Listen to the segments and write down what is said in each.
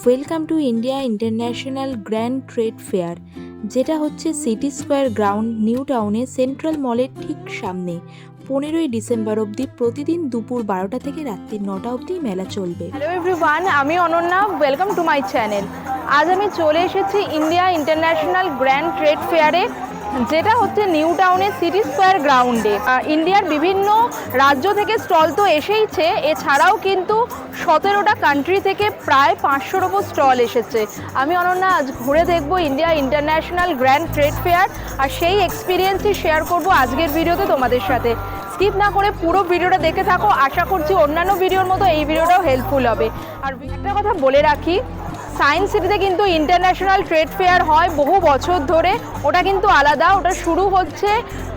Welcome to India International grand trade fair যেটা হচ্ছে city square ground new টাউনে central মলের ঠিক সামনে। পনেরোই ডিসেম্বর অবধি প্রতিদিন দুপুর বারোটা থেকে রাত্রি নটা অবধি মেলা চলবে। হ্যালো এভরিওয়ান আমি Ananya welcome to my channel আজ আমি চলে এসেছি ইন্ডিয়া ইন্টারন্যাশনাল গ্র্যান্ড ট্রেড ফেয়ারে যেটা হচ্ছে নিউ টাউনের সিটি স্কোয়ার গ্রাউন্ডে। ইন্ডিয়ার বিভিন্ন রাজ্য থেকে স্টল তো এসেইছে, এছাড়াও কিন্তু সতেরোটা কান্ট্রি থেকে প্রায় পাঁচশোর ওপর স্টল এসেছে। আমি অনন্যা, আজ ঘুরে দেখব India International grand trade fair, আর সেই এক্সপিরিয়েন্সই শেয়ার করব আজকের ভিডিওতে তোমাদের সাথে। স্কিপ না করে পুরো ভিডিওটা দেখে থাকো, আশা করছি অন্যান্য ভিডিওর মতো এই ভিডিওটাও হেল্পফুল হবে। আর একটা কথা বলে রাখি সায়েন্স সিটিতে কিন্তু ইন্টারন্যাশনাল ট্রেড ফেয়ার হয় বহু বছর ধরে। ওটা কিন্তু আলাদা, ওটা শুরু হচ্ছে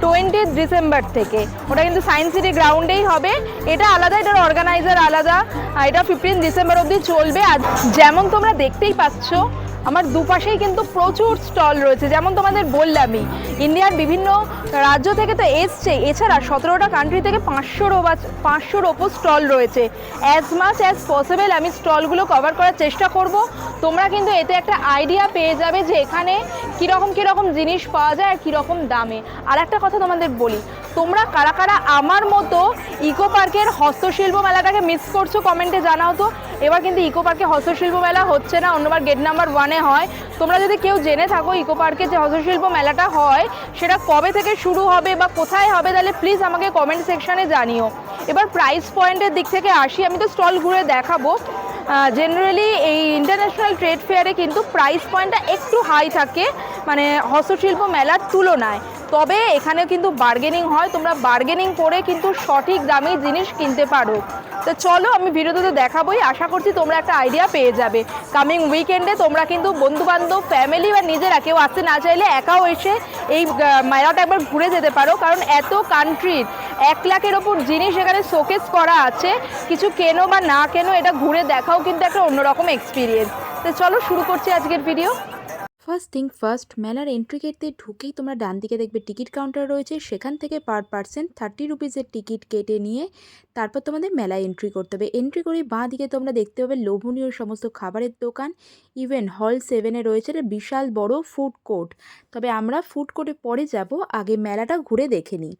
টোয়েন্টি ডিসেম্বর থেকে। ওটা কিন্তু সায়েন্স সিটি গ্রাউন্ডেই হবে। এটা আলাদা, এটার অর্গানাইজার আলাদা। এটা ফিফটিন ডিসেম্বর অবধি চলবে। আর যেমন তোমরা দেখতেই পাচ্ছ, আমার দুপাশেই কিন্তু প্রচুর স্টল রয়েছে। যেমন তোমাদের বললামই ইন্ডিয়ার বিভিন্ন রাজ্য থেকে তো এসছে। এছাড়া সতেরোটা কান্ট্রি থেকে পাঁচশোর পাঁচশোর ওপর স্টল রয়েছে। অ্যাজ মাচ অ্যাজ পসিবল আমি স্টলগুলো কভার করার চেষ্টা করব। তোমরা কিন্তু এতে একটা আইডিয়া পেয়ে যাবে যে এখানে কীরকম কীরকম জিনিস পাওয়া যায় আর কীরকম দামে। আর একটা কথা তোমাদের বলি, তোমরা কারা কারা আমার মতো ইকো পার্কের হস্তশিল্প মেলাটাকে মিস করছ কমেন্টে জানাও তো। এবার কিন্তু ইকো পার্কে হস্তশিল্প মেলা হচ্ছে না, অন্যবার গেট নাম্বার ওয়ানে হয়। তোমরা যদি কেউ জেনে থাকো ইকো পার্কে যে হস্তশিল্প মেলাটা হয় সেটা কবে থেকে শুরু হবে বা কোথায় হবে তাহলে প্লিজ আমাকে কমেন্ট সেকশানে জানিও। এবার প্রাইস পয়েন্টের দিক থেকে আসি, আমি তো স্টল ঘুরে দেখাবো। জেনারেলি এই ইন্টারন্যাশনাল ট্রেড ফেয়ারে কিন্তু প্রাইস পয়েন্টটা একটু হাই থাকে মানে হস্তশিল্প মেলার তুলনায়। তবে এখানে কিন্তু বার্গেনিং হয়, তোমরা বার্গেনিং করে কিন্তু সঠিক দামে জিনিস কিনতে পারো। তো চলো আমি ভিডিওতে দেখাবোই, আশা করছি তোমরা একটা আইডিয়া পেয়ে যাবে। কামিং উইকেন্ডে তোমরা কিন্তু বন্ধুবান্ধব ফ্যামিলি বা নিজেরা, কেউ আসতে না চাইলে একাও এসে এই মেলাটা একবার ঘুরে যেতে পারো, কারণ এত কান্ট্রির এক লাখের ওপর জিনিস এখানে শোকেস করা আছে। কিছু কেনো বা না কেনো, এটা ঘুরে দেখাও কিন্তু একটা অন্যরকম এক্সপিরিয়েন্স তো চলো শুরু করছি আজকের ভিডিও ফার্স্ট থিং ফার্স্ট মেলার এন্ট্রি গেট দিয়ে ঢুকেই তোমরা ডান দিকে দেখবে টিকিট কাউন্টার রয়েছে। সেখান থেকে পার পার্সেন্ট থার্টি রুপিসের টিকিট কেটে নিয়ে তারপর তোমাদের মেলায় এন্ট্রি করতে হবে। এন্ট্রি করে বাঁ দিকে তোমরা দেখতে পাবে লোভনীয় সমস্ত খাবারের দোকান। ইভেন হল সেভেনে রয়েছে বিশাল বড় ফুড কোর্ট তবে আমরা ফুড কোর্টে পরে যাব, আগে মেলাটা ঘুরে দেখে নিই।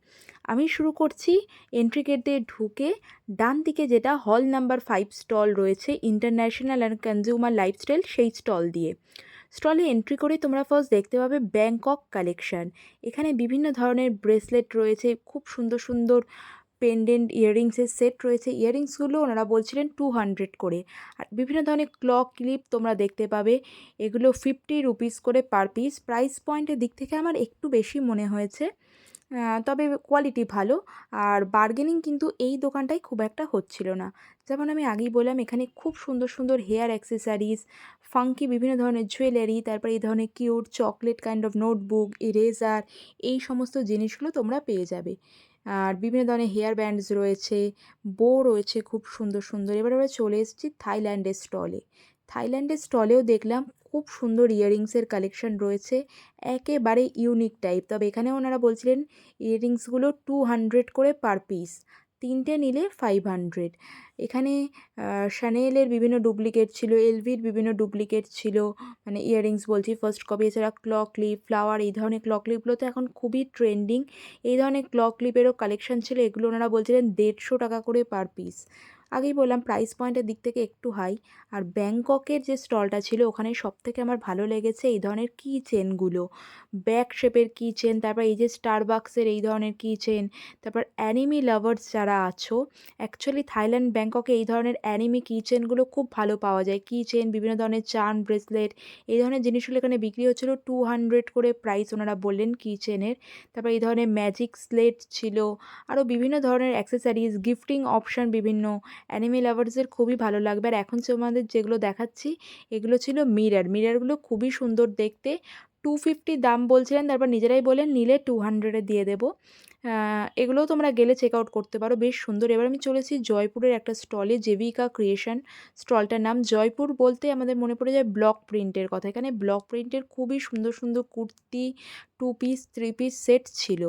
আমি শুরু করছি এন্ট্রি গেট দিয়ে ঢুকে ডান দিকে যেটা হল নাম্বার ফাইভ স্টল রয়েছে ইন্টারন্যাশনাল অ্যান্ড কনজিউমার লাইফস্টাইল সেই স্টল দিয়ে। স্টলে এন্ট্রি করে তোমরা ফার্স্ট দেখতে পাবে ব্যাংকক কালেকশান এখানে বিভিন্ন ধরনের ব্রেসলেট রয়েছে, খুব সুন্দর সুন্দর পেন্ডেন্ট ইয়াররিংসের সেট রয়েছে। ইয়াররিংসগুলো ওনারা বলছিলেন টু হান্ড্রেড করে। আর বিভিন্ন ধরনের ক্লক ক্লিপ তোমরা দেখতে পাবে। এগুলো ফিফটি রুপিস করে পার পিস প্রাইস পয়েন্টের দিক থেকে আমার একটু বেশি মনে হয়েছে। তবে কোয়ালিটি ভালো। আর বার্গেনিং কিন্তু এই দোকানটায় খুব একটা হচ্ছিল না। যেমন আমি আগেই বললাম, এখানে খুব সুন্দর সুন্দর হেয়ার অ্যাক্সেসারিজ ফাঙ্কি বিভিন্ন ধরনের জুয়েলারি তারপরে এই ধরনের cute chocolate kind of notebook eraser এই সমস্ত জিনিসগুলো তোমরা পেয়ে যাবে। আর বিভিন্ন ধরনের হেয়ার ব্যান্ডস রয়েছে বো রয়েছে খুব সুন্দর সুন্দর। এবার আমরা চলে এসেছি থাইল্যান্ডের স্টলে থাইল্যান্ডের স্টলেও দেখলাম খুব সুন্দর ইয়াররিংসের কালেকশন রয়েছে, একেবারে ইউনিক টাইপ। তবে এখানে ওনারা বলছিলেন, ইয়াররিংসগুলো টু হান্ড্রেড করে পার পিস, তিনটে নিলে ফাইভ হান্ড্রেড। এখানে শানেলের বিভিন্ন ডুপ্লিকেট ছিল এলভির বিভিন্ন ডুপ্লিকেট ছিল মানে ইয়াররিংস বলছি ফার্স্ট কপি এছাড়া ক্লক ক্লিপ ফ্লাওয়ার এই ধরনের ক্লক ক্লিপগুলো তো এখন খুবই ট্রেন্ডিং এই ধরনের ক্লক ক্লিপেরও কালেকশন ছিল, এগুলো ওনারা বলছিলেন দেড়শো টাকা করে পার পিস আগেই বললাম প্রাইস পয়েন্টের দিক থেকে একটু হাই আর ব্যাংককের যে স্টলটা ছিল ওখানে সব থেকে আমার ভালো লেগেছে এই ধরনের কি চেনগুলো ব্যাক শেপের কি চেন তারপর এই যে স্টারবাক্সের এই ধরনের কি চেন তারপর অ্যানিমি লাভার্স যারা আছো অ্যাকচুয়ালি থাইল্যান্ড ব্যাংককে এই ধরনের অ্যানিমি কি চেনগুলো খুব ভালো পাওয়া যায়। কি চেন বিভিন্ন ধরনের চার্ম ব্রেসলেট এই ধরনের জিনিসগুলো এখানে বিক্রি হচ্ছিল টু হান্ড্রেড করে প্রাইস ওনারা বললেন কি চেনের তারপর এই ধরনের ম্যাজিক স্লেট ছিল আরও বিভিন্ন ধরনের অ্যাক্সেসারিজ গিফটিং অপশান বিভিন্ন অ্যানিমি লাভার্সের খুবই ভালো লাগবে। আর এখন তোমাদের যেগুলো দেখাচ্ছি, এগুলো ছিল মিরার মিরারগুলো খুবই সুন্দর দেখতে। টু ফিফটি দাম বলছিলেন, তারপর নিজেরাই বলেন নিলে টু হান্ড্রেডে দিয়ে দেবো। এগুলোও তোমরা গেলে চেক আউট করতে পারো। বেশ সুন্দর। এবার আমি চলেছি জয়পুরের একটা স্টলে জেবিকা ক্রিয়েশন স্টলটার নাম। জয়পুর বলতে আমাদের মনে পড়ে যায় ব্লক প্রিন্টের কথা। এখানে ব্লক প্রিন্টের খুবই সুন্দর সুন্দর kurti two piece three piece set ছিল।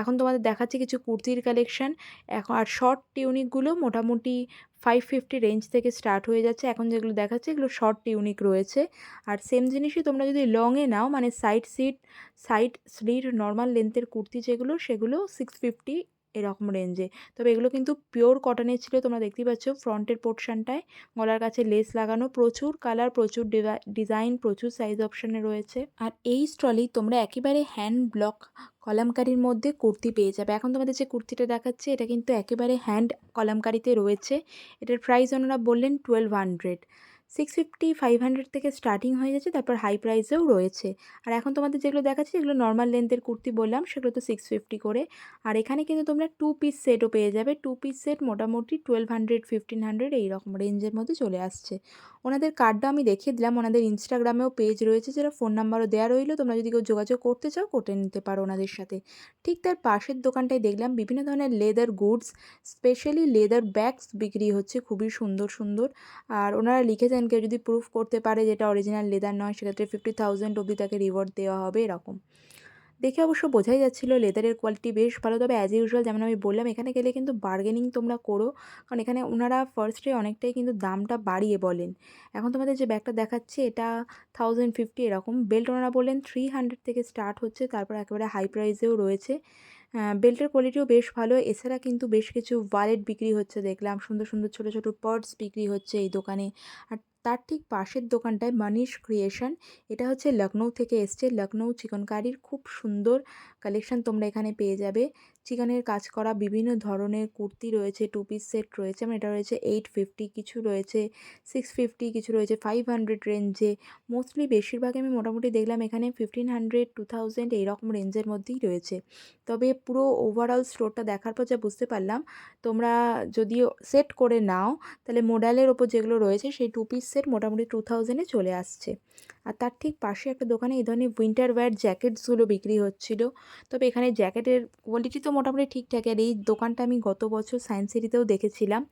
এখন তোমাদের দেখাচ্ছি কিছু কুর্তির কালেকশান এখন আর শর্ট টিউনিকগুলো মোটামুটি ফাইভ ফিফটি রেঞ্জ থেকে স্টার্ট হয়ে যাচ্ছে। এখন যেগুলো দেখাচ্ছে, এগুলো শর্ট ইউনিক রয়েছে। আর সেম জিনিসই তোমরা যদি লংয়ে নাও মানে side sit side slit normal লেন্থের kurti যেগুলো, সেগুলো সিক্স ফিফটি এরকম রেঞ্জে তবে এগুলো কিন্তু পিওর কটনের ছিল, তোমরা দেখতেই পাচ্ছ ফ্রন্টের পোর্শনটায় গলার কাছে লেস লাগানো, প্রচুর কালার প্রচুর ডিজাইন প্রচুর সাইজ অপশানে রয়েছে। আর এই স্টলেই তোমরা একেবারে হ্যান্ড ব্লক কলামকারির মধ্যে কুর্তি পেয়ে যাবে। এখন তোমাদের যে কুর্তিটা দেখাচ্ছে, এটা কিন্তু একেবারে হ্যান্ড কলামকারিতে রয়েছে। এটার প্রাইস ওনারা বললেন twelve hundred six fifty five hundred থেকে স্টার্টিং হয়ে যাচ্ছে তারপর হাই প্রাইসেও রয়েছে। আর এখন তোমাদের যেগুলো দেখাচ্ছি, যেগুলো নর্মাল লেন্থের কুর্তি বললাম, সেগুলো তো সিক্স ফিফটি করে। আর এখানে কিন্তু তোমরা টু পিস সেটও পেয়ে যাবে। টু পিস সেট মোটামুটি টুয়েলভ হান্ড্রেড ফিফটিন হান্ড্রেড এইরকম রেঞ্জের মধ্যে চলে আসছে। ওনাদের কার্ডটা আমি দেখিয়ে দিলাম। ওনাদের ইনস্টাগ্রামেও পেজ রয়েছে যেটা ফোন নাম্বারও দেওয়া রইল, তোমরা যদি কেউ যোগাযোগ করতে চাও করতে নিতে পারো ওনাদের সাথে। ঠিক তার পাশের দোকানটায় দেখলাম, বিভিন্ন ধরনের leather goods specially leather bags বিক্রি হচ্ছে, খুবই সুন্দর সুন্দর। আর ওনারা লিখেছেন কেউ যদি প্রুফ করতে পারে যেটা অরিজিনাল লেদার নয়, সেক্ষেত্রে ফিফটি থাউজেন্ড অবধি তাকে রিওয়ার্ড দেওয়া হবে এরকম। দেখে অবশ্য বোঝাই যাচ্ছিল লেদারের কোয়ালিটি বেশ ভালো, তবে অ্যাজ ইউজুয়াল যেমন আমি বললাম, এখানে গেলে কিন্তু বার্গেনিং তোমরা করো, কারণ এখানে ওনারা ফার্স্টে অনেকটাই কিন্তু দামটা বাড়িয়ে বলেন। এখন তোমাদের যে ব্যাগটা দেখাচ্ছে, এটা থাউজেন্ড ফিফটি এরকম। বেল্ট ওনারা বললেন থ্রি হান্ড্রেড থেকে স্টার্ট হচ্ছে, তারপর একেবারে হাই প্রাইসেও রয়েছে। বেল্টের কোয়ালিটিও বেশ ভালো, এছাড়া কিন্তু বেশ কিছু ওয়ালেট বিক্রি হচ্ছে, দেখলাম। সুন্দর সুন্দর ছোটো ছোটো পার্টস বিক্রি হচ্ছে এই দোকানে। আর তার ঠিক পাশের দোকানটায় মানিশ ক্রিয়েশন। এটা হচ্ছে লখনৌ থেকে এসছে। লখনৌ চিকনকারির খুব সুন্দর কালেকশন তোমরা এখানে পেয়ে যাবে। চিকেনের কাজ করা বিভিন্ন ধরনের কুর্তি রয়েছে টু পিস সেট রয়েছে। মানে এটা রয়েছে এইট ফিফটি কিছু রয়েছে সিক্স ফিফটি কিছু রয়েছে ফাইভ হান্ড্রেড রেঞ্জে মোস্টলি বেশিরভাগ আমি মোটামুটি দেখলাম এখানে ফিফটিন হান্ড্রেড টু থাউজেন্ড এইরকম রেঞ্জের মধ্যেই রয়েছে। তবে পুরো ওভারঅল স্টোরটা দেখার পর যা বুঝতে পারলাম, তোমরা যদি সেট করে নাও, তাহলে মোডালের ওপর যেগুলো রয়েছে, সেই টু পিস সেট মোটামুটি টু থাউজেন্ডে চলে আসছে। আর তার ঠিক পাশে একটা দোকানে এই ধরনের উইন্টার ওয়্যার জ্যাকেটসগুলো বিক্রি হচ্ছিল। তবে এখানে জ্যাকেটের কোয়ালিটি তো মোটামুটি ঠিকঠাক আর এই দোকানটা আমি গত বছর সায়েন্স সিটিতেও দেখেছিলাম।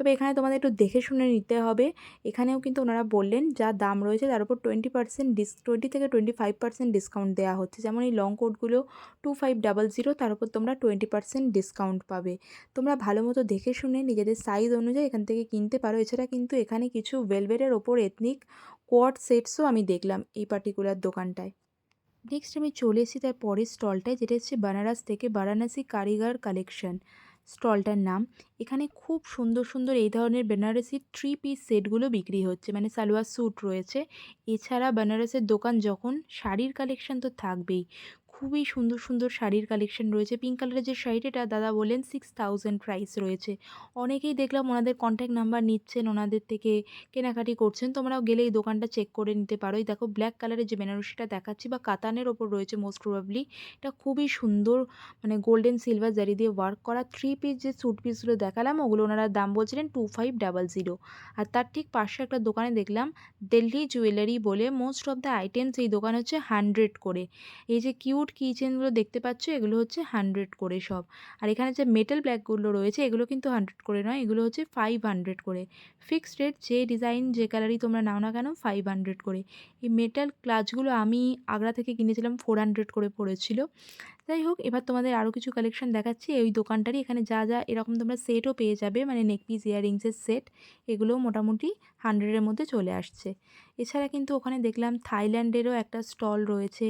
তবে এখানে তোমাদের একটু দেখে শুনে নিতে হবে। এখানেও কিন্তু ওনারা বললেন, যা দাম রয়েছে তার উপর টোয়েন্টি পার্সেন্ট ডিস টোয়েন্টি থেকে টোয়েন্টি ফাইভ পার্সেন্ট ডিসকাউন্ট দেওয়া হচ্ছে। যেমন এই লং কোটগুলো টু ফাইভ ডাবল জিরো তার উপর তোমরা টোয়েন্টি পার্সেন্ট ডিসকাউন্ট পাবে। তোমরা ভালো মতো দেখে শুনে নিজেদের সাইজ অনুযায়ী এখান থেকে কিনতে পারো। এছাড়া কিন্তু এখানে কিছু ভেলভেটের ওপর এথনিক কোয়াড সেটসও আমি দেখলাম এই পার্টিকুলার দোকানটায়। নেক্সট আমি চলে এসেছি তার পরের স্টলটায় যেটা হচ্ছে বানারস থেকে বারাণসী কারিগর কালেকশন স্টলটার নাম। এখানে খুব সুন্দর সুন্দর এই ধরনের বেনারসি থ্রি পিস সেটগুলো বিক্রি হচ্ছে মানে সালোয়ার স্যুট রয়েছে। এছাড়া বেনারসের দোকান যখন, শাড়ির কালেকশন তো থাকবেই। খুবই সুন্দর সুন্দর শাড়ির কালেকশন রয়েছে। পিঙ্ক কালারের যে শাড়িটা দাদা বলেন সিক্স থাউজেন্ড প্রাইস রয়েছে। অনেকেই দেখলাম ওনাদের কন্ট্যাক্ট নাম্বার নিচ্ছেন, ওনাদের থেকে কেনাকাটি করছেন। তোমরাও গেলে এই দোকানটা চেক করে নিতে পারো। এই দেখো ব্ল্যাক কালারের যে বেনারসিটা দেখাচ্ছি বা কাতানের ওপর রয়েছে মোস্ট প্রবাবলি এটা খুবই সুন্দর মানে গোল্ডেন সিলভার জারি দিয়ে ওয়ার্ক করা। থ্রি পিস যে স্যুট পিসগুলো দেখালাম, ওগুলো ওনারা দাম বলছিলেন টু ফাইভ ডাবল জিরো আর তার ঠিক পাশে একটা দোকানে দেখলাম দিল্লি জুয়েলারি বলে মোস্ট অফ দ্য আইটেমস এই দোকান হচ্ছে হান্ড্রেড করে। এই যে কিউট কিচেনগুলো দেখতে পাচ্ছ, এগুলো হচ্ছে হান্ড্রেড করে সব। আর এখানে যে মেটাল ব্ল্যাকগুলো রয়েছে, এগুলো কিন্তু হান্ড্রেড করে নয়, এগুলো হচ্ছে ফাইভ হান্ড্রেড করে। ফিক্সড রেট যে ডিজাইন যে কালারই তোমরা নাও না কেন ফাইভ হান্ড্রেড করে। এই মেটাল ক্লাচগুলো আমি আগ্রা থেকে কিনেছিলাম ফোর হান্ড্রেড করে পড়েছিল। যাই হোক, এবার তোমাদের আরও কিছু কালেকশন দেখাচ্ছি। এই দোকানটারই এখানে যা যা এরকম তোমরা সেটও পেয়ে যাবে মানে নেক পিস ইয়াররিংসের সেট এগুলোও মোটামুটি হান্ড্রেডের মধ্যে চলে আসছে। এছাড়া কিন্তু ওখানে দেখলাম থাইল্যান্ডেরও একটা স্টল রয়েছে,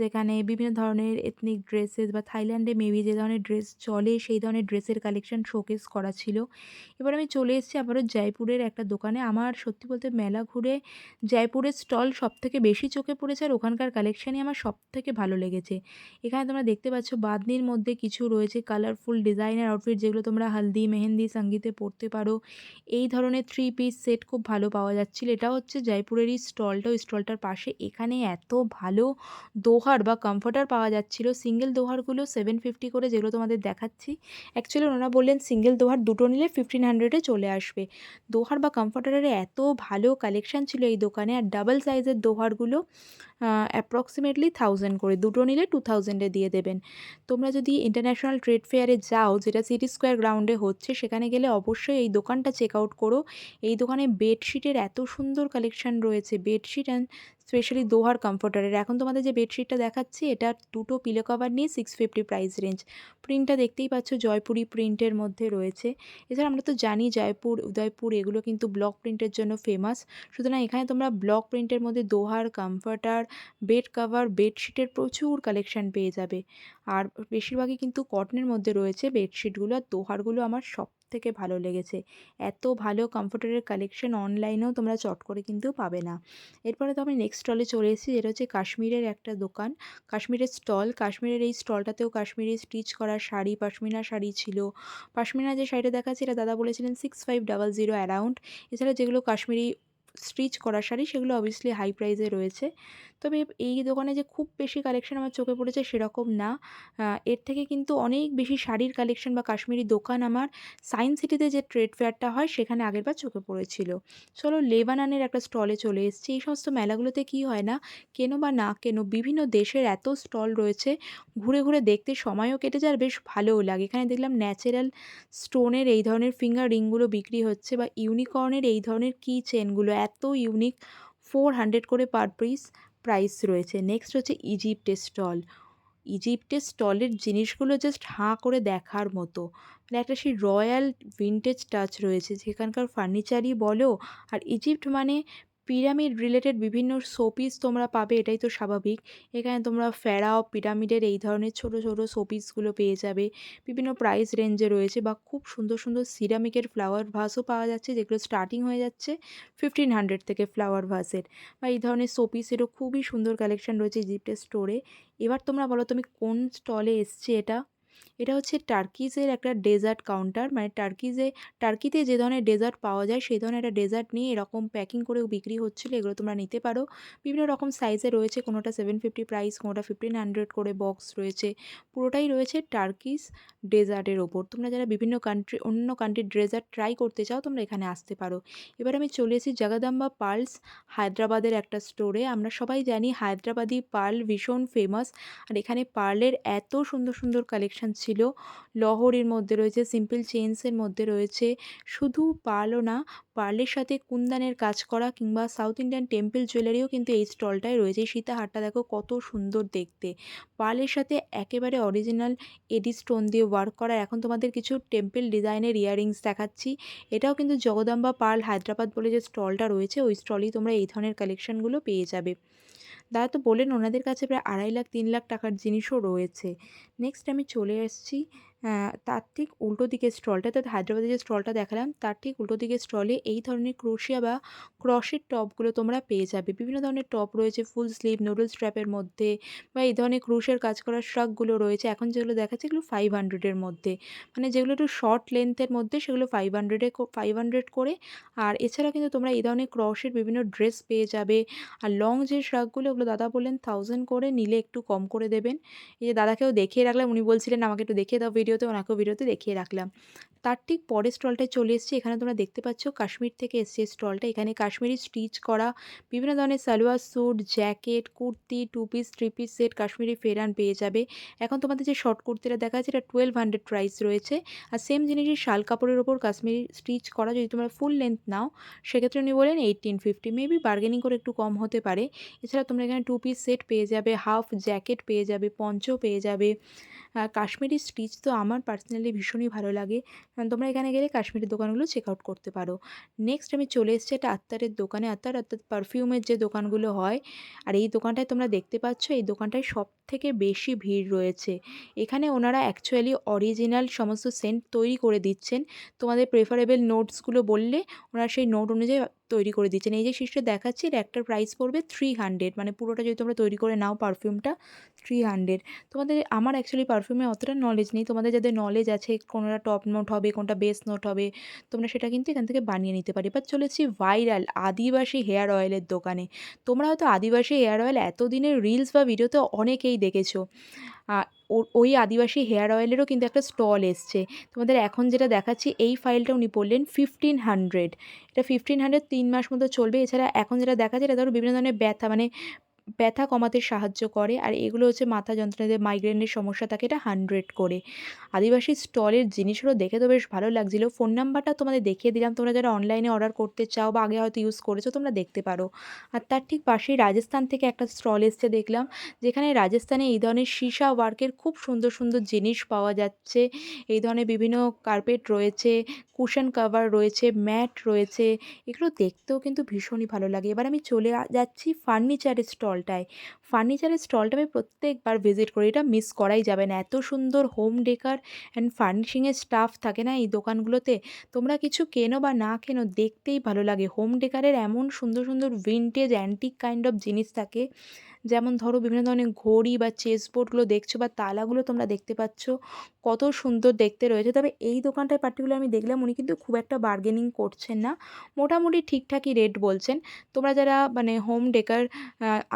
যেখানে বিভিন্ন ধরনের এথনিক ড্রেসেস বা থাইল্যান্ডে মেবি যে ধরনের ড্রেস চলে, সেই ধরনের ড্রেসের কালেকশন শোকেস করা ছিল। এবার আমি চলে এসেছি আবারও জয়পুরের একটা দোকানে। আমার সত্যি বলতে মেলা ঘুরে জয়পুরের স্টল সব থেকে বেশি চোখে পড়েছে, আর ওখানকার কালেকশানই আমার সব থেকে ভালো লেগেছে। এখানে তোমরা দেখতে পাচ্ছ বাদনির মধ্যে কিছু রয়েছে কালারফুল ডিজাইনার আউটফিট যেগুলো তোমরা হালদি, মেহেন্দি, সঙ্গীতে পরতে পারো। এই ধরনের থ্রি পিস সেট খুব ভালো পাওয়া যাচ্ছিল। এটা হচ্ছে জয়পুরেরই স্টলটা ওই স্টলটার পাশে এখানে এত ভালো দোহার বা কমফর্টার পাওয়া যাচ্ছিল। সিঙ্গেল দোহারগুলো সেভেন ফিফটি করে যেগুলো তোমাদের দেখাচ্ছি। অ্যাকচুয়ালি ওনারা বললেন সিঙ্গেল দোহার দুটো নিলে ফিফটিন হান্ড্রেডে চলে আসবে। দোহার বা কমফর্টারের এত ভালো কালেকশান ছিল এই দোকানে। আর ডাবল সাইজের দোহারগুলো অ্যাপ্রক্সিমেটলি থাউজেন্ড করে। দুটো নিলে টু থাউজেন্ডে দিয়ে দেবেন। তোমরা যদি ইন্টারন্যাশনাল ট্রেড ফেয়ারে যাও, যেটা সিটি স্কোয়ার গ্রাউন্ডে হচ্ছে, সেখানে গেলে অবশ্যই এই দোকানটা চেক আউট করো। এই দোকানে বেডশিটের এত সুন্দর কালেকশান রয়েছে। বেডশিট অ্যান্ড স্পেশালি দোহার কমফোর্টারের এখন তোমাদের যে বেডশিটটা দেখাচ্ছি, এটা দুটো পিলো কভার নিয়ে সিক্স ফিফটি প্রাইস রেঞ্জ প্রিন্টটা দেখতেই পাচ্ছ জয়পুরি প্রিন্টের মধ্যে রয়েছে। এছাড়া আমরা তো জানি জয়পুর, উদয়পুর, এগুলো কিন্তু ব্লক প্রিন্টের জন্য ফেমাস সুতরাং এখানে তোমরা ব্লক প্রিন্টের মধ্যে দোহার কমফর্টার বেড কভার বেডশিটের প্রচুর কালেকশান পেয়ে যাবে। আর বেশিরভাগই কিন্তু কটনের মধ্যে রয়েছে বেডশিটগুলো আর দোহারগুলো আমার সব থেকে ভালো লেগেছে। এত ভালো কমফোর্টারের কালেকশন অনলাইনেও তোমরা চট করে কিন্তু পাবে না। এরপরে তো আমি নেক্সট স্টলে চলে এসেছি, যেটা হচ্ছে কাশ্মীরের একটা দোকান। কাশ্মীরের স্টল কাশ্মীরের এই স্টলটাতেও কাশ্মীরি স্টিচ করা শাড়ি, পশমিনা শাড়ি ছিল। পশমিনা যে শাড়িটা দেখাচ্ছি, এটা দাদা বলেছিলেন six five double zero around এছাড়া যেগুলো কাশ্মীরি স্টিচ করা শাড়ি, সেগুলো অবভিয়াসলি হাই প্রাইসে রয়েছে। তবে এই দোকানে যে খুব বেশি কালেকশন আমার চোখে পড়েছে সেরকম না। এর থেকে কিন্তু অনেক বেশি শাড়ির কালেকশন বা কাশ্মীরি দোকান আমার সায়েন্স সিটিতে যে ট্রেড ফেয়ারটা হয় সেখানে আগেরবার চোখে পড়েছিল। চলো লেবাননের একটা স্টলে চলে এসেছি। এই সমস্ত মেলাগুলোতে কি হয় না, কেন বা না কেনো বিভিন্ন দেশের এত স্টল রয়েছে, ঘুরে ঘুরে দেখতে সময়ও কেটে যায় আর বেশ ভালোও লাগে। এখানে দেখলাম ন্যাচারাল স্টোনের এই ধরনের ফিঙ্গার রিংগুলো বিক্রি হচ্ছে বা ইউনিকর্নের এই ধরনের কি চেনগুলো এত ইউনিক ফোর হান্ড্রেড করে পার পিস প্রাইস রয়েছে। নেক্সট হচ্ছে ইজিপ্টের স্টল ইজিপ্টের স্টলের জিনিসগুলো জাস্ট হাঁ করে দেখার মতো। মানে একটা সেই রয়্যাল ভিনটেজ টাচ রয়েছে। যেখানকার ফার্নিচারই বলো, আর ইজিপ্ট মানে পিরামিড রিলেটেড বিভিন্ন শোপিস তোমরা পাবে, এটাই তো স্বাভাবিক। এখানে তোমরা ফেরাও পিরামিডের এই ধরনের ছোটো ছোটো শোপিসগুলো পেয়ে যাবে। বিভিন্ন প্রাইস রেঞ্জে রয়েছে বা খুব সুন্দর সুন্দর সিরামিকের ফ্লাওয়ার ভাসও পাওয়া যাচ্ছে, যেগুলো স্টার্টিং হয়ে যাচ্ছে ফিফটিন হান্ড্রেড থেকে ফ্লাওয়ার ভাসের বা এই ধরনের শোপিসেরও খুবই সুন্দর কালেকশন রয়েছে ইজিপ্টের স্টোরে এবার তোমরা বলো, তুমি কোন স্টলে এসছে এটা? এটা হচ্ছে টার্কিজের একটা ডেজার্ট কাউন্টার। মানে টার্কিজে, টার্কিতে যে ধরনের ডেজার্ট পাওয়া যায়, সেই ধরনের একটা ডেজার্ট নিয়ে এরকম প্যাকিং করেও বিক্রি হচ্ছিল। এগুলো তোমরা নিতে পারো। বিভিন্ন রকম সাইজে রয়েছে। কোনোটা সেভেন ফিফটি প্রাইস কোনোটা ফিফটিন হান্ড্রেড করে বক্স রয়েছে। পুরোটাই রয়েছে টার্কিস ডেজার্টের ওপর। তোমরা যারা বিভিন্ন কান্ট্রি অন্য কান্ট্রির ডেজার্ট ট্রাই করতে চাও, তোমরা এখানে আসতে পারো। এবার আমি চলে এসেছি জগদম্বা পার্লস হায়দ্রাবাদের একটা স্টোরে আমরা সবাই জানি হায়দ্রাবাদি পার্ল ভীষণ ফেমাস আর এখানে পার্লের এত সুন্দর সুন্দর কালেকশন ছিল। লহরির মধ্যে রয়েছে সিম্পল চেন্সের মধ্যে রয়েছে। শুধু পার্লও না পার্লের সাথে কুন্দানের কাজ করা কিংবা সাউথ ইন্ডিয়ান টেম্পল জুয়েলারিও কিন্তু এই স্টলটায় রয়েছে। সীতাহারটা দেখো কত সুন্দর দেখতে। পার্লের সাথে একেবারে অরিজিনাল এডি স্টোন দিয়ে ওয়ার্ক করা। এখন তোমাদের কিছু টেম্পল ডিজাইনের ইয়াররিংস দেখাচ্ছি। এটাও কিন্তু জগদম্বা পার্ল হায়দ্রাবাদ বলে যে স্টলটা রয়েছে, ওই স্টলেই তোমরা এই ধরনের কালেকশনগুলো পেয়ে যাবে। দাদা তো বললেন ওনাদের কাছে প্রায় আড়াই লাখ, তিন লাখ টাকার জিনিসও রয়েছে। নেক্সট আমি চলে এসেছি তার ঠিক উল্টো দিকের স্টলটা অর্থাৎ হায়দ্রাবাদে যে স্টলটা দেখালাম, তার ঠিক উল্টো দিকের স্টলে এই ধরনের ক্রোশিয়া বা ক্রসের টপগুলো তোমরা পেয়ে যাবে। বিভিন্ন ধরনের টপ রয়েছে ফুল স্লিভ নুডল স্ট্র্যাপের মধ্যে বা এই ধরনের ক্রুশের কাজ করা শ্রাকগুলো রয়েছে। এখন যেগুলো দেখাচ্ছে এগুলো ফাইভ হান্ড্রেডের মধ্যে। মানে যেগুলো একটু শর্ট লেন্থের মধ্যে, সেগুলো ফাইভ হান্ড্রেডে ফাইভ হান্ড্রেড করে। আর এছাড়া কিন্তু তোমরা এই ধরনের ক্রসের বিভিন্ন ড্রেস পেয়ে যাবে। আর লং যে শ্রাকগুলো ওগুলো দাদা বললেন থাউজেন্ড করে নিলে একটু কম করে দেবেন। এই যে দাদাকেও দেখিয়ে রাখলাম, উনি বলছিলেন, আমাকে একটু দেখিয়ে দাও ভিডিওতে ওনাকেও ভিডিওতে দেখিয়ে রাখলাম। তার ঠিক পরের স্টলটায় চলে এসেছি। এখানে তোমরা দেখতে পাচ্ছ কাশ্মীর থেকে এসছে স্টলটা এখানে কাশ্মীরি স্টিচ করা, বিভিন্ন ধরনের salwar suit jacket kurti two piece three piece set Kashmiri pheran পেয়ে যাবে। এখন তোমাদের যে শর্ট কুর্তিটা দেখা যাচ্ছে, এটা টুয়েলভ হান্ড্রেড প্রাইস রয়েছে। আর সেম জিনিসই শাল কাপড়ের ওপর কাশ্মীরি স্টিচ করা, যদি তোমরা ফুল লেন্থ নাও, সেক্ষেত্রে উনি বলেন এইটিন ফিফটি মেবি বার্গেনিং করে একটু কম হতে পারে। এছাড়া তোমরা এখানে টু পিস সেট পেয়ে যাবে হাফ জ্যাকেট পেয়ে যাবে পঞ্চ পেয়ে যাবে। কাশ্মীরি স্টিচ তো আমার পার্সোনালি ভীষণই ভালো লাগে। তোমরা এখানে গেলে কাশ্মীরের দোকানগুলো চেক আউট করতে পারো। নেক্সট আমি চলে এসেছি একটা আত্মারের দোকানে। আত্মার অর্থাৎ পারফিউমের যে দোকানগুলো হয়, আর এই দোকানটায় তোমরা দেখতে পাচ্ছ, এই দোকানটায় সব থেকে বেশি ভিড় রয়েছে। এখানে ওনারা অ্যাকচুয়ালি অরিজিনাল সমস্ত সেন্ট তৈরি করে দিচ্ছেন। তোমাদের প্রেফারেবল নোটসগুলো বললে ওনারা সেই নোট অনুযায়ী তৈরি করে দিচ্ছেন। এই যে শীর্ষে দেখাচ্ছি, এর একটার প্রাইস পড়বে থ্রি হান্ড্রেড মানে পুরোটা যদি তোমরা তৈরি করে নাও পারফিউমটা থ্রি হান্ড্রেড তোমাদের, আমার অ্যাকচুয়ালি পারফিউমে অতটা নলেজ নেই। তোমাদের যাদের নলেজ আছে, কোনটা টপ নোট হবে, কোনটা বেস নোট হবে, তোমরা সেটা কিন্তু এখান থেকে বানিয়ে নিতে পারি। এবার চলেছি ভাইরাল আদিবাসী হেয়ার অয়েলের দোকানে। তোমরা হয়তো আদিবাসী হেয়ার অয়েল এতদিনের রিলস বা ভিডিওতে অনেকেই দেখেছ। ওই আদিবাসী হেয়ার অয়েলেরও কিন্তু একটা স্টল এসছে। তোমাদের এখন যেটা দেখাচ্ছি, এই ফাইলটা উনি বললেন ফিফটিন হান্ড্রেড এটা ফিফটিন হান্ড্রেড তিন মাস মতো চলবে। এছাড়া এখন যেটা দেখা যায় এটা ধরো বিভিন্ন ধরনের ব্যথা মানে ব্যথা কমাতে সাহায্য করে। আর এগুলো হচ্ছে মাথা যন্ত্রণাতে মাইগ্রেনের সমস্যা থাকে এটা হান্ড্রেড করে। আদিবাসী স্টলের জিনিসগুলো দেখে তো বেশ ভালো লাগছিল। ফোন নাম্বারটা তোমাদের দেখিয়ে দিলাম। তোমরা যারা অনলাইনে অর্ডার করতে চাও বা আগে হয়তো ইউজ করেছ, তোমরা দেখতে পারো। আর তার ঠিক পাশেই রাজস্থান থেকে একটা স্টল এসছে দেখলাম, যেখানে রাজস্থানে এই ধরনের সীসা ওয়ার্কের খুব সুন্দর সুন্দর জিনিস পাওয়া যাচ্ছে। এই ধরনের বিভিন্ন কার্পেট রয়েছে কুশন কভার রয়েছে ম্যাট রয়েছে। এগুলো দেখতেও কিন্তু ভীষণই ভালো লাগে। এবার আমি চলে যাচ্ছি ফার্নিচারের স্টলটায় ফার্নিচারের স্টলটা আমি প্রত্যেকবার ভিজিট করি। এটা মিস করাই যাবে না। এত সুন্দর হোম ডেকার অ্যান্ড ফার্নিশিংয়ের স্টাফ থাকে না এই দোকানগুলোতে। তোমরা কিছু কেনো বা না কেনো দেখতেই ভালো লাগে। হোম ডেকারের এমন সুন্দর সুন্দর ভিনটেজ অ্যান্টিক কাইন্ড অফ জিনিস থাকে। যেমন ধরো বিভিন্ন ধরনের ঘড়ি বা চেস বোর্ডগুলো দেখছ বা তালাগুলো তোমরা দেখতে পাচ্ছ। কত সুন্দর দেখতে রয়েছে। তবে এই দোকানটায় পার্টিকুলার আমি দেখলাম উনি কিন্তু খুব একটা বার্গেনিং করছেন না। মোটামুটি ঠিকঠাকই রেট বলছেন। তোমরা যারা মানে হোম ডেকার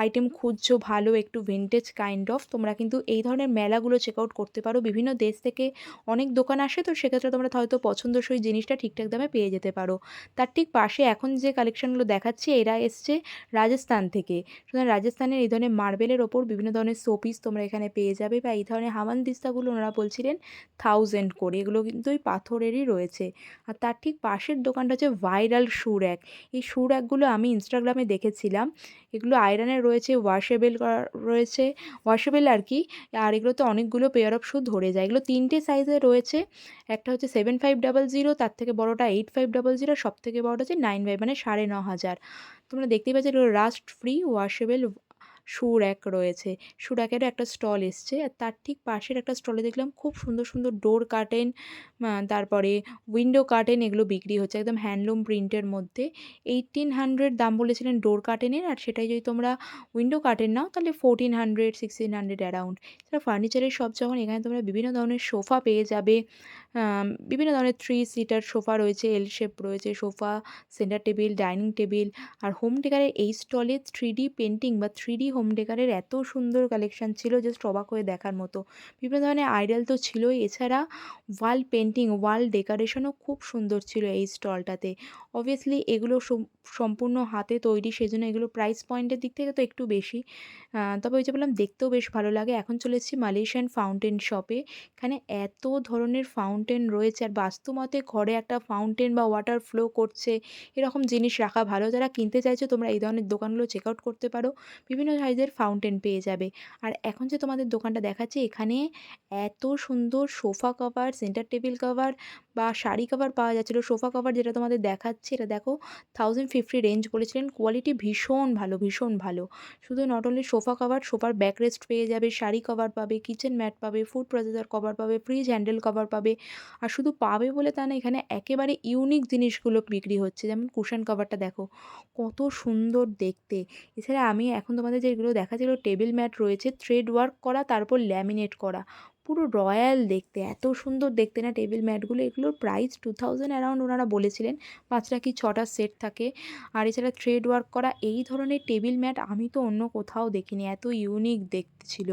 আইটেম খুঁজছো ভালো একটু ভিনটেজ কাইন্ড অফ তোমরা কিন্তু এই ধরনের মেলাগুলো চেক আউট করতে পারো। বিভিন্ন দেশ থেকে অনেক দোকান আসে, তো সেক্ষেত্রে তোমরা হয়তো পছন্দসই জিনিসটা ঠিকঠাক দামে পেয়ে যেতে পারো। তার ঠিক পাশে এখন যে কালেকশনগুলো দেখাচ্ছি, এরা এসছে রাজস্থান থেকে। সুতরাং রাজস্থানের এই ধরনের মার্বেলের ওপর বিভিন্ন ধরনের শোপিস তোমরা এখানে পেয়ে যাবে বা এই ধরনের হামান দিস্তাগুলো ওনারা বলছিলেন থাউজেন্ড করে। এগুলো কিন্তু ওই পাথরেরই রয়েছে। আর তার ঠিক পাশের দোকানটা হচ্ছে ভাইরাল শু র্যাক এই শু র্যাকগুলো আমি ইনস্টাগ্রামে দেখেছিলাম। এগুলো আয়রনের রয়েছে ওয়াশেবেল রয়েছে। ওয়াশেবেল আর কি। আর এগুলোতে অনেকগুলো পেয়ার অফ শু ধরে যায়। এগুলো তিনটে সাইজে রয়েছে। একটা হচ্ছে সেভেন ফাইভ ডাবল জিরো তার থেকে বড়োটা এইট ফাইভ ডাবল জিরো সব থেকে বড়োটা হচ্ছে নাইন ফাইভ মানে সাড়ে ন হাজার তোমরা দেখতেই পাচ্ছ, এগুলো rust free washable shoe rack রয়েছে। শু র্যাকেরও একটা স্টল এসছে। আর তার ঠিক পাশের একটা স্টলে দেখলাম খুব সুন্দর সুন্দর ডোর কার্টেন তারপরে উইন্ডো কার্টেন এগুলো বিক্রি হচ্ছে একদম হ্যান্ডলুম প্রিন্টের মধ্যে। এইটিন হান্ড্রেড দাম বলেছিলেন ডোর কার্টেনের। আর সেটাই যদি তোমরা উইন্ডো কার্টেন নাও, তাহলে fourteen hundred sixteen hundred around এছাড়া ফার্নিচারের সব যখন এখানে তোমরা বিভিন্ন ধরনের সোফা পেয়ে যাবে বিভিন্ন ধরনের থ্রি সিটার সোফা রয়েছে এল শেপ রয়েছে, sofa centre table dining table আর হোম ডেকারের এই স্টলে থ্রি ডি পেন্টিং বা থ্রি ডি হোম ডেকারের এত সুন্দর কালেকশান ছিল জাস্ট অবাক হয়ে দেখার মতো। বিভিন্ন ধরনের আইডল তো ছিলই। এছাড়া ওয়াল পেন্টিং ওয়াল ডেকোরেশনও খুব সুন্দর ছিল এই স্টলটাতে অবভিয়াসলি এগুলো সম- সম্পূর্ণ হাতে তৈরি, সেজন্য এগুলো প্রাইস পয়েন্টের দিক থেকে তো একটু বেশি। তবে ওই যে বললাম, দেখতেও বেশ ভালো লাগে। এখন চলে এসেছি মালয়েশিয়ান ফাউন্টেন শপে এখানে এত ধরনের ফাউন্টেন রয়েছে আর বাস্তুমতে ঘরে একটা ফাউন্টেন বা ওয়াটার ফ্লো করছে, এরকম জিনিস রাখা ভালো। যারা কিনতে চাইছো, তোমরা এই ধরনের দোকানগুলো চেক আউট করতে পারো। বিভিন্ন সাইজের ফাউন্টেন পেয়ে যাবে। আর এখন যে তোমাদের দোকানটা দেখাচ্ছি, এখানে এত সুন্দর sofa cover centre table cover বা শাড়ি কভার পাওয়া যাচ্ছিল। সোফা কভার যেটা তোমাদের দেখাচ্ছি, এটা দেখো থাউজেন্ড ফিফটি রেঞ্জ বলেছিলেন। কোয়ালিটি ভীষণ ভালো ভীষণ ভালো। শুধু নট অনলি সোফা কভার সোফার ব্যাকরেস্ট পেয়ে যাবে, শাড়ি কভার পাবে কিচেন ম্যাট পাবে ফুড প্রসেসর কভার পাবে ফ্রিজ হ্যান্ডেল কভার পাবে। আর শুধু পাবে বলে তা না, এখানে একেবারে ইউনিক জিনিসগুলো বিক্রি হচ্ছে। যেমন কুশন কভারটা দেখো, কত সুন্দর দেখতে। এছাড়া আমি এখন তোমাদের যেগুলো দেখাচ্ছিল টেবিল ম্যাট রয়েছে থ্রেড ওয়ার্ক করা তারপর ল্যামিনেট করা। পুরো রয়্যাল দেখতে, এত সুন্দর দেখতে না টেবিল ম্যাটগুলো। এগুলোর প্রাইস টু থাউজেন্ড অ্যারাউন্ড ওনারা বলেছিলেন। পাঁচটা কি ছটা সেট থাকে? আর এছাড়া থ্রেড ওয়ার্ক করা, এই ধরনের টেবিল ম্যাট আমি তো অন্য কোথাও দেখিনি। এত ইউনিক দেখতে ছিল।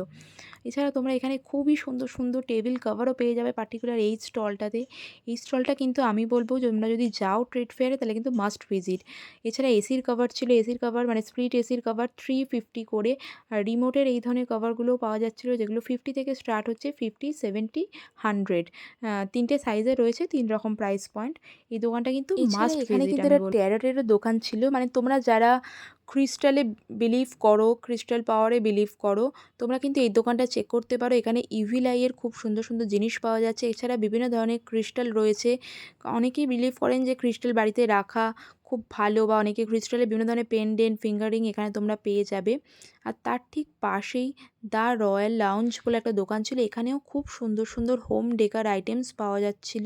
এছাড়া তোমরা এখানে খুবই সুন্দর সুন্দর টেবিল কভারও পেয়ে যাবে পার্টিকুলার এই স্টলটাতে। এই স্টলটা কিন্তু আমি বলব তোমরা যদি যাও ট্রেড ফেয়ারে, তাহলে কিন্তু মাস্ট ভিজিট। এছাড়া এসির কভার ছিল, এসির কভার মানে স্প্লিট এসির কভার থ্রি ফিফটি করে। আর রিমোটের এই ধরনের কভারগুলোও পাওয়া যাচ্ছিল, যেগুলো ফিফটি থেকে স্টার্ট হচ্ছে ফিফটি সেভেন্টি হান্ড্রেড তিনটে সাইজে রয়েছে তিন রকম প্রাইস পয়েন্ট এই দোকানটা কিন্তু মাস্ট এখানে কিন্তু একটা ট্যারোটেরও দোকান ছিল। মানে তোমরা যারা ক্রিস্টালে বিলিভ করো ক্রিস্টাল পাওয়ারে বিলিভ করো, তোমরা কিন্তু এই দোকানটা চেক করতে পারো। এখানে ইভিলাইয়ের খুব সুন্দর সুন্দর জিনিস পাওয়া যাচ্ছে। এছাড়া বিভিন্ন ধরনের ক্রিস্টাল রয়েছে। অনেকেই বিলিভ করেন যে ক্রিস্টাল বাড়িতে রাখা খুব ভালো বা অনেকে ক্রিস্টালে বিভিন্ন ধরনের পেনডেন্ট ফিঙ্গারিং এখানে তোমরা পেয়ে যাবে। আর তার ঠিক পাশেই দ্য রয়্যাল লাউঞ্জ বলে একটা দোকান ছিল। এখানেও খুব সুন্দর সুন্দর হোম ডেকার আইটেমস পাওয়া যাচ্ছিল।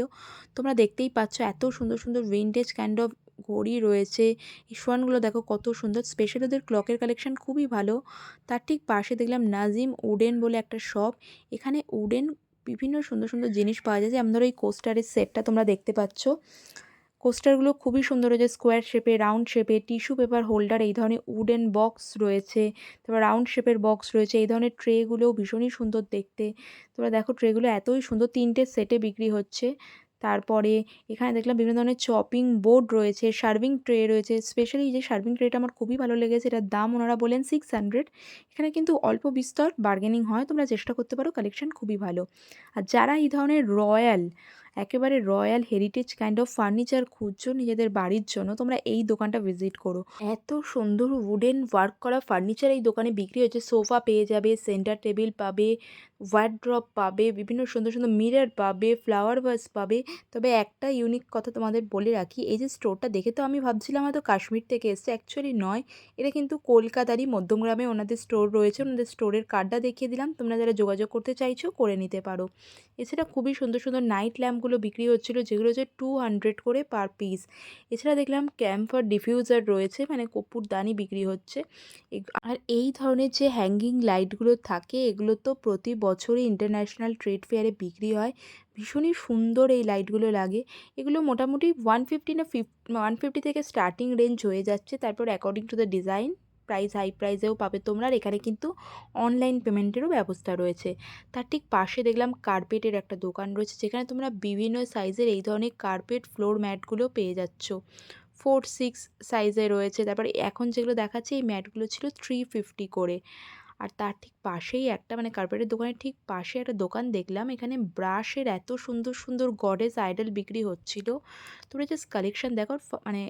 তোমরা দেখতেই পাচ্ছ এত সুন্দর সুন্দর ভিনটেজ কাইন্ড অফ ঘড়ি রয়েছে। এই সোয়ানগুলো দেখো কত সুন্দর। স্পেশাল ওদের ক্লকের কালেকশন খুবই ভালো। তার ঠিক পাশে দেখলাম নাজিম উডেন বলে একটা শপ এখানে উডেন বিভিন্ন সুন্দর সুন্দর জিনিস পাওয়া যায়। যেমন ধরো এই কোস্টারের সেটটা তোমরা দেখতে পাচ্ছ। কোস্টারগুলো খুবই সুন্দর হয়েছে। স্কোয়ার শেপে রাউন্ড শেপে টিস্যু পেপার হোল্ডার এই ধরনের উডেন বক্স রয়েছে। তারপর রাউন্ড শেপের বক্স রয়েছে। এই ধরনের ট্রেগুলোও ভীষণই সুন্দর দেখতে। তোমরা দেখো ট্রেগুলো এতই সুন্দর। তিনটে সেটে বিক্রি হচ্ছে। তারপরে এখানে দেখলাম বিভিন্ন ধরনের চপিং বোর্ড রয়েছে সার্ভিং ট্রে রয়েছে স্পেশালি যে সার্ভিং ট্রেটা আমার খুবই ভালো লেগেছে, এটার দাম ওনারা বলেন সিক্স হান্ড্রেড এখানে কিন্তু অল্প বিস্তর বার্গেনিং হয়, তোমরা চেষ্টা করতে পারো কালেকশন খুবই ভালো। আর যারা এই ধরনের রয়্যাল একেবারে royal heritage kind of furniture খুঁজছো নিজেদের বাড়ির জন্য, তোমরা এই দোকানটা ভিজিট করো। এত সুন্দর উডেন ওয়ার্ক করা ফার্নিচার এই দোকানে বিক্রি হচ্ছে সোফা পেয়ে যাবে সেন্টার টেবিল পাবে ওয়ার্ড্রপ পাবে, বিভিন্ন সুন্দর সুন্দর মিরর পাবে ফ্লাওয়ার ভাস পাবে। তবে একটা ইউনিক কথা তোমাদের বলে রাখি, এই যে স্টোরটা দেখে তো আমি ভাবছিলাম হয়তো কাশ্মীর থেকে এসছে। অ্যাকচুয়ালি নয়, এটা কিন্তু কলকাতারই মধ্যমগ্রামে ওনাদের স্টোর রয়েছে। ওনাদের স্টোরের কার্ডটা দেখিয়ে দিলাম। তোমরা যারা যোগাযোগ করতে চাইছো, করে নিতে পারো। এছাড়া খুবই সুন্দর সুন্দর নাইট ল্যাম্পগুলো বিক্রি হচ্ছিল, যেগুলো হচ্ছে টু হান্ড্রেড করে পার পিস এছাড়া দেখলাম ক্যাম্পার ডিফিউজার রয়েছে মানে কপুর দানি বিক্রি হচ্ছে। আর এই ধরনের যে হ্যাঙ্গিং লাইটগুলো থাকে, এগুলো তো প্রতি বছরই ইন্টারন্যাশনাল ট্রেড ফেয়ারে বিক্রি হয়। ভীষণই সুন্দর এই লাইটগুলো লাগে। এগুলো মোটামুটি ওয়ান ফিফটি না ফিফ ওয়ান ফিফটি থেকে স্টার্টিং রেঞ্জ হয়ে যাচ্ছে, তারপর according to the design price high প্রাইসেও পাবে তোমরা আর এখানে কিন্তু অনলাইন পেমেন্টেরও ব্যবস্থা রয়েছে। তার ঠিক পাশে দেখলাম কার্পেটের একটা দোকান রয়েছে, যেখানে তোমরা বিভিন্ন সাইজের এই ধরনের কার্পেট ফ্লোর ম্যাটগুলো পেয়ে যাচ্ছ। ফোর সিক্স সাইজে রয়েছে, তারপরে এখন যেগুলো দেখাচ্ছে এই ম্যাটগুলো ছিল থ্রি ফিফটি করে। আর তার ঠিক পাশেই একটা মানে কার্পেটের দোকানের ঠিক পাশে একটা দোকান দেখলাম, এখানে ব্রাশের এত সুন্দর সুন্দর গডেস আইডল বিক্রি হচ্ছিল। তোমরা জাস্ট কালেকশন দেখো মানে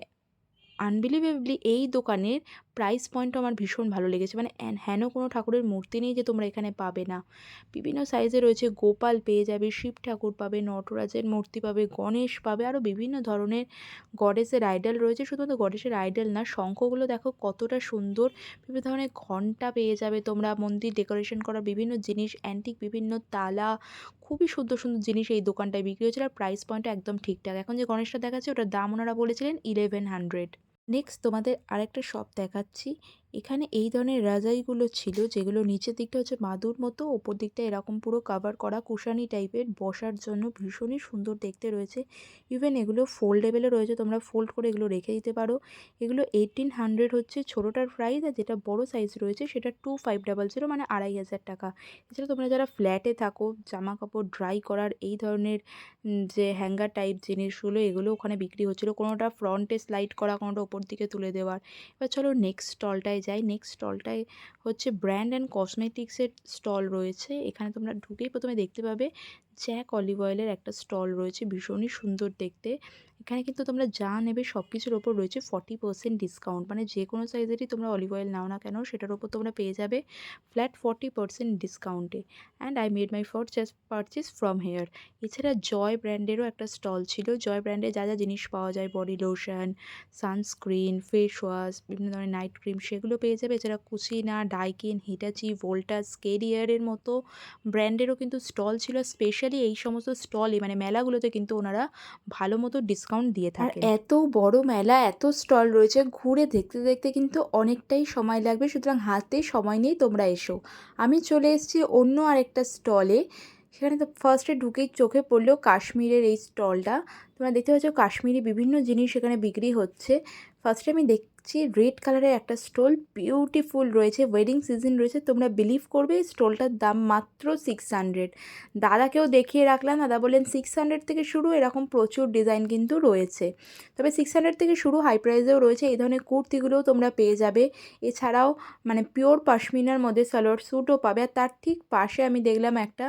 আনবিলিভেবলি এই দোকানের প্রাইস পয়েন্টও আমার ভীষণ ভালো লেগেছে। মানে হেন কোনো ঠাকুরের মূর্তি নেই যে তোমরা এখানে পাবে না। বিভিন্ন সাইজে রয়েছে, গোপাল পেয়ে যাবে, শিব ঠাকুর পাবে, নটরাজের মূর্তি পাবে, গণেশ পাবে আরও বিভিন্ন ধরনের গডেসের আইডল রয়েছে। শুধুমাত্র গডেসের আইডল না, শঙ্খগুলো দেখো কতটা সুন্দর। বিভিন্ন ধরনের ঘণ্টা পেয়ে যাবে তোমরা, মন্দির ডেকোরেশন করার বিভিন্ন জিনিস অ্যান্টিক বিভিন্ন তালা, খুবই সুন্দর সুন্দর জিনিস এই দোকানটায় বিক্রি হচ্ছিল আর প্রাইস পয়েন্টটা একদম ঠিকঠাক। এখন যে গণেশটা দেখাচ্ছে, ওটার দাম ওনারা বলেছিলেন ইলেভেন হান্ড্রেড নেক্সট তোমাদের আরেকটা শপ দেখাচ্ছি। এখানে এই ধরনের রাজাইগুলো ছিল, যেগুলো নিচের দিকটা হচ্ছে মাদুর মতো, ওপর দিকটা এরকম পুরো কাভার করা কুশানি টাইপের বসার জন্য ভীষণই সুন্দর দেখতে রয়েছে। ইভেন এগুলো ফোল্ডেবেলও রয়েছে, তোমরা ফোল্ড করে এগুলো রেখে দিতে পারো। এগুলো এইটিন হান্ড্রেড হচ্ছে ছোটোটার প্রাইস আর যেটা বড় সাইজ রয়েছে সেটা টু ফাইভ ডাবল জিরো মানে আড়াই হাজার টাকা। এছাড়া তোমরা যারা ফ্ল্যাটে থাকো জামা কাপড় ড্রাই করার এই ধরনের যে হ্যাঙ্গার টাইপ জিনিসগুলো, এগুলো ওখানে বিক্রি হচ্ছিল। কোনোটা ফ্রন্টে স্লাইড করা, কোনোটা ওপর দিকে তুলে দেওয়ার। এবার চলো নেক্সট স্টলটায় যাই নেক্সট স্টলটায় হচ্ছে ব্র্যান্ড অ্যান্ড কসমেটিক্সের স্টল রয়েছে। এখানে তোমরা ঢুকেই প্রথমে দেখতে পাবে জ্যাক অলিভ অয়েলের একটা স্টল রয়েছে, ভীষণই সুন্দর দেখতে। এখানে কিন্তু তোমরা যা নেবে সব কিছুর ওপর রয়েছে ফর্টি পার্সেন্ট ডিসকাউন্ট মানে যে কোনো সাইজেরই তোমরা অলিভ অয়েল নাও না কেন, সেটার ওপর তোমরা পেয়ে যাবে ফ্ল্যাট ফর্টি পার্সেন্ট ডিসকাউন্টে and I made my first purchase from here এছাড়া জয় ব্র্যান্ডেরও একটা স্টল ছিল। জয় ব্র্যান্ডে যা যা জিনিস পাওয়া যায় body lotion sunscreen face wash বিভিন্ন ধরনের নাইট ক্রিম সেগুলো পেয়ে যাবে। এছাড়া কুচিনা ডাইকিন হিটাচি ভোল্টাস কেরিয়ারের মতো ব্র্যান্ডেরও কিন্তু স্টল ছিল। স্পেশালি এই সমস্ত স্টলে মানে মেলাগুলোতে কিন্তু ওনারা ভালো মতো ডিসকাউন্ট দিয়ে থাকে। এত বড় মেলা এত স্টল রয়েছে ঘুরে দেখতে দেখতে কিন্তু অনেকটাই সময় লাগবে সুতরাং হাতে সময় নেই তোমরা এসো। আমি চলে এসেছি অন্য আরেকটা স্টলে সেখানে তো ফার্স্টে ঢুকেই চোখে পড়ল কাশ্মীরের এই স্টলটা। তোমরা দেখতে পাচ্ছ কাশ্মীরি বিভিন্ন জিনিস এখানে বিক্রি হচ্ছে। ফার্স্টে আমি দেখছি রেড কালারের একটা স্টল বিউটিফুল রয়েছে ওয়েডিং সিজন রয়েছে, তোমরা বিলিভ করবে এই স্টলটার দাম মাত্র সিক্স হান্ড্রেড দাদাকেও দেখিয়ে রাখলাম, দাদা বললেন সিক্স হান্ড্রেড থেকে শুরু, এরকম প্রচুর ডিজাইন কিন্তু রয়েছে। তবে সিক্স হান্ড্রেড থেকে শুরু হাই প্রাইসেও রয়েছে, এই ধরনের কুর্তিগুলোও তোমরা পেয়ে যাবে। এছাড়াও মানে পিওর পাশমিনার মধ্যে সালোয়ার স্যুটও পাবে, আর তার ঠিক পাশে আমি দেখলাম একটা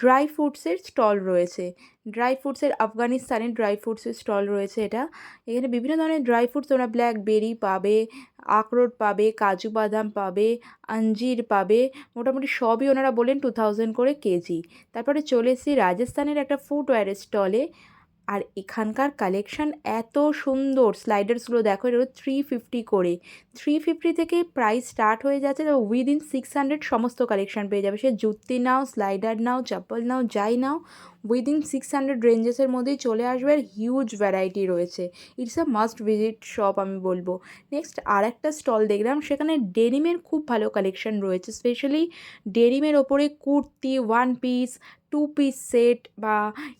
ড্রাই ফ্রুটসের স্টল রয়েছে। ড্রাই ফ্রুটসের আফগানিস্তানের ড্রাই ফ্রুটসের স্টল রয়েছে এটা। এখানে বিভিন্ন ধরনের ড্রাই ফ্রুটস তোমরা ব্ল্যাকবেরি পাবে, আখরোট পাবে, কাজু বাদাম পাবে আঞ্জির পাবে, মোটামুটি সবই ওনারা বলেন টু থাউজেন্ড করে কেজি। তারপরে চলে এসেছি রাজস্থানের একটা ফুটওয়্যারের স্টলে আর এখানকার কালেকশান এত সুন্দর। স্লাইডার্সগুলো দেখো এটা থ্রি ফিফটি করে। থ্রি ফিফটি থেকে প্রাইস স্টার্ট হয়ে যাচ্ছে, তো উইদিন সিক্স হান্ড্রেড সমস্ত কালেকশন পেয়ে যাবে। সে জুতি নাও স্লাইডার নাও চপ্পল নাও, যাই নাও উইদিন সিক্স হান্ড্রেড রেঞ্জেসের মধ্যেই চলে আসবে আর হিউজ ভ্যারাইটি রয়েছে। It's a must visit shop আমি বলব। নেক্সট আর একটা স্টল দেখলাম, সেখানে ডেনিমের খুব ভালো কালেকশন রয়েছে। স্পেশালি ডেনিমের ওপরে kurti one piece two piece set বা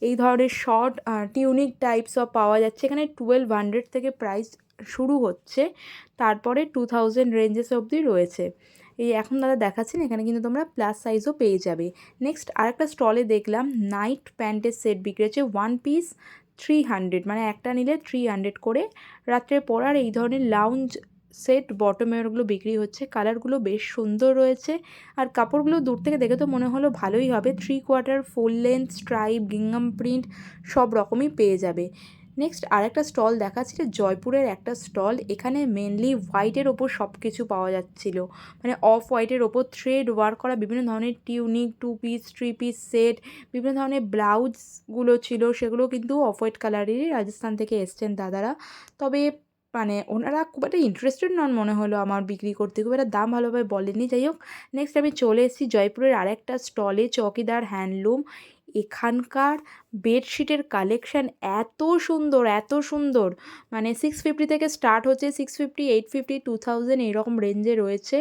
এই ধরনের শর্ট টিউনিক টাইপস অফ পাওয়া যাচ্ছে। এখানে টুয়েলভ হান্ড্রেড থেকে প্রাইস শুরু হচ্ছে। তারপরে টু থাউজেন্ড রেঞ্জেস অবধি রয়েছে। এই এখন দাদা দেখাচ্ছেন, এখানে কিন্তু তোমরা প্লাস সাইজও পেয়ে যাবে। নেক্সট আরেকটা স্টলে দেখলাম নাইট প্যান্টের সেট বিক্রি হচ্ছে ওয়ান পিস থ্রি হান্ড্রেড মানে একটা নিলে থ্রি হান্ড্রেড করে রাত্রে পরার এই ধরনের লাউঞ্জ সেট বটমেরগুলো বিক্রি হচ্ছে, কালারগুলো বেশ সুন্দর রয়েছে। আর কাপড়গুলো দূর থেকে দেখে তো মনে হলো ভালোই হবে three quarter full length stripe গিঙ্গাম print সব রকমই পেয়ে যাবে। নেক্সট আরেকটা স্টল দেখাচ্ছিল জয়পুরের একটা স্টল এখানে মেনলি হোয়াইটের ওপর সব কিছু পাওয়া যাচ্ছিল। মানে অফ হোয়াইটের ওপর থ্রেড ওয়ার্ক করা, বিভিন্ন ধরনের tunic two piece three piece set বিভিন্ন ধরনের ব্লাউজগুলো ছিল, সেগুলো কিন্তু অফ হোয়াইট কালারেরই রাজস্থান থেকে এসছেন দাদারা। তবে মানে ওনারা খুব একটা ইন্টারেস্টেড নন মনে হলো আমার বিক্রি করতে। খুব একটা দাম ভালোভাবে বলেননি। যাই হোক নেক্সট আমি চলে এসেছি জয়পুরের আরেকটা স্টলে চকিদার হ্যান্ডলুম এখানকার বেডশিটের কালেকশান এত সুন্দর এত সুন্দর। মানে সিক্স ফিফটি থেকে স্টার্ট হচ্ছে six fifty eight fifty two thousand এইরকম রেঞ্জে রয়েছে।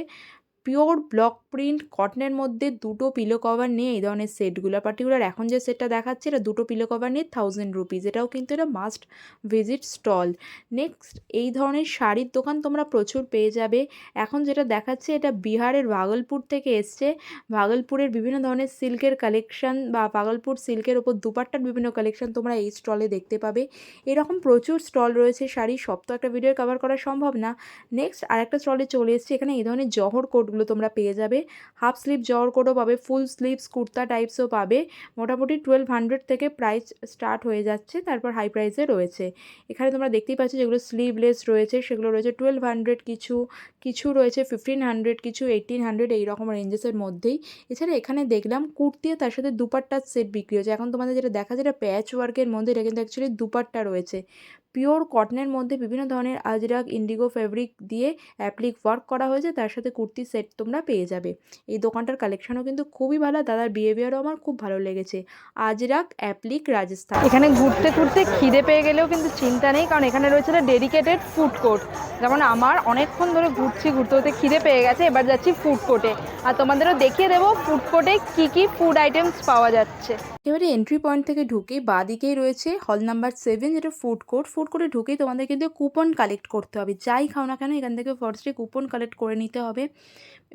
পিওর ব্লক প্রিন্ট কটনের মধ্যে দুটো পিলো কভার নিয়ে, এই ধরনের সেটগুলো পার্টিকুলার এখন যে সেটটা দেখাচ্ছে, এটা দুটো পিলো কভার নিয়ে থাউজেন্ড রুপিস এটাও কিন্তু এটা মাস্ট ভিজিট স্টল নেক্সট এই ধরনের শাড়ির দোকান তোমরা প্রচুর পেয়ে যাবে। এখন যেটা দেখাচ্ছে, এটা বিহারের ভাগলপুর থেকে এসছে। ভাগলপুরের বিভিন্ন ধরনের সিল্কের কালেকশন বা ভাগলপুর সিল্কের ওপর দুপাট্টার বিভিন্ন কালেকশন তোমরা এই স্টলে দেখতে পাবে। এরকম প্রচুর স্টল রয়েছে শাড়ি সব তো একটা ভিডিও কভার করা সম্ভব না। নেক্সট আরেকটা স্টলে চলে এসেছি, এখানে এই ধরনের জহর কোটগুলো তোমরা পেয়ে যাবে। হাফ স্লিভ জহর কোটও পাবে ফুল স্লিভস কুর্তা টাইপসও পাবে। মোটামুটি টুয়েলভ হান্ড্রেড থেকে প্রাইস স্টার্ট হয়ে যাচ্ছে, তারপর হাই প্রাইসে রয়েছে। এখানে তোমরা দেখতেই পাচ্ছ যেগুলো স্লিভলেস রয়েছে, সেগুলো রয়েছে টুয়েলভ হান্ড্রেড কিছু কিছু রয়েছে ফিফটিন হান্ড্রেড কিছু এইটিন হান্ড্রেড এইরকম রেঞ্জেসের মধ্যেই। এছাড়া এখানে দেখলাম কুর্তি তার সাথে দুপাট্টার সেট বিক্রি হচ্ছে এখন তোমাদের যেটা দেখা যায় এটা প্যাচ ওয়ার্কের মধ্যে, এটা কিন্তু অ্যাকচুয়ালি দুপাট্টা রয়েছে। পিওর কটনের মধ্যে বিভিন্ন ধরনের আজরাক ইন্ডিগো ফেব্রিক দিয়ে অ্যাপ্লিক ওয়ার্ক করা হয়েছে তার সাথে কুর্তি সেট তোমরা পেয়ে যাবে। এই দোকানটার কালেকশনও কিন্তু খুবই ভালো দাদার বিহেভিয়ারও আমার খুব ভালো লেগেছে। আজরাক অ্যাপ্লিক রাজস্থান। এখানে ঘুরতে ঘুরতে খিদে পেয়ে গেলেও কিন্তু চিন্তা নেই কারণ এখানে রয়েছে ডেডিকেটেড ফুড কোর্ট যেমন আমার অনেকক্ষণ ধরে ঘুরছি ঘুরতে ঘুরতে খিদে পেয়ে গেছে এবার যাচ্ছি ফুড কোর্টে আর তোমাদেরও দেখিয়ে দেবো ফুড কোর্টে কী কী ফুড আইটেমস পাওয়া যাচ্ছে। এবারে এন্ট্রি পয়েন্ট থেকে ঢুকেই বাদিকেই রয়েছে হল নাম্বার সেভেন যেটা ফুড কোর্ট ফুড করে ঢুকেই তোমাদের কিন্তু কুপন কালেক্ট করতে হবে। যাই খাও না কেন, এখান থেকে ফার্স্টে কুপন কালেক্ট করে নিতে হবে।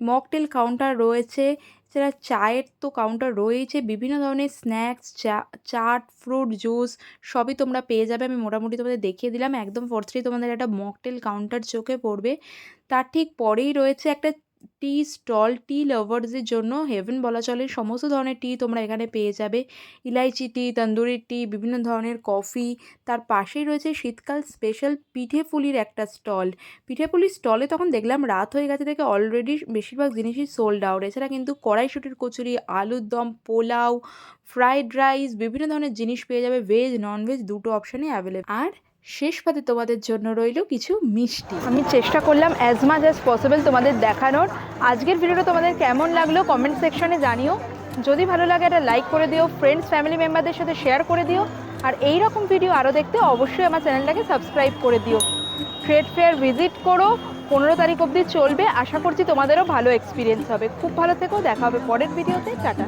মকটেল কাউন্টার রয়েছে, এছাড়া চায়ের তো কাউন্টার রয়েছে বিভিন্ন ধরনের স্ন্যাক্স চা, চাট ফ্রুট জুস সবই তোমরা পেয়ে যাবে। আমি মোটামুটি তোমাদের দেখিয়ে দিলাম, একদম ফার্স্টেই তোমাদের একটা মকটেল কাউন্টার চোখে পড়বে। তার ঠিক পরেই রয়েছে একটা টি স্টল টি লাভার্সদের জন্য হেভেন বলা চলে। সমস্ত ধরনের টি তোমরা এখানে পেয়ে যাবে। ইলাইচি টি তন্দুরি টি বিভিন্ন ধরনের কফি তার পাশেই রয়েছে শীতকাল স্পেশাল পিঠে পুলির একটা স্টল পিঠে পুলির স্টলে তখন দেখলাম রাত হয়ে গেছে থেকে অলরেডি বেশিরভাগ জিনিসই সোল্ড আউট এছাড়া কিন্তু কড়াইশুটির কচুরি, আলুর দম, পোলাও ফ্রাইড রাইস বিভিন্ন ধরনের জিনিস পেয়ে যাবে। ভেজ ননভেজ দুটো অপশানই অ্যাভেলেবল আর শেষ পাতে তোমাদের জন্য রইল কিছু মিষ্টি। আমি চেষ্টা করলাম অ্যাজ মাচ অ্যাজ পসিবল তোমাদের দেখানোর। আজকের ভিডিওটা তোমাদের কেমন লাগল কমেন্ট সেকশনে জানিও। যদি ভালো লাগে একটা লাইক করে দিও ফ্রেন্ডস ফ্যামিলি মেম্বারদের সাথে শেয়ার করে দিও। আর এই রকম ভিডিও আরও দেখতে অবশ্যই আমার চ্যানেলটাকে সাবস্ক্রাইব করে দিও। ট্রেড ফেয়ার ভিজিট করো, পনেরো তারিখ অবধি চলবে। আশা করছি তোমাদেরও ভালো এক্সপিরিয়েন্স হবে। খুব ভালো থেকো, দেখা হবে পরের ভিডিওতে টাটা।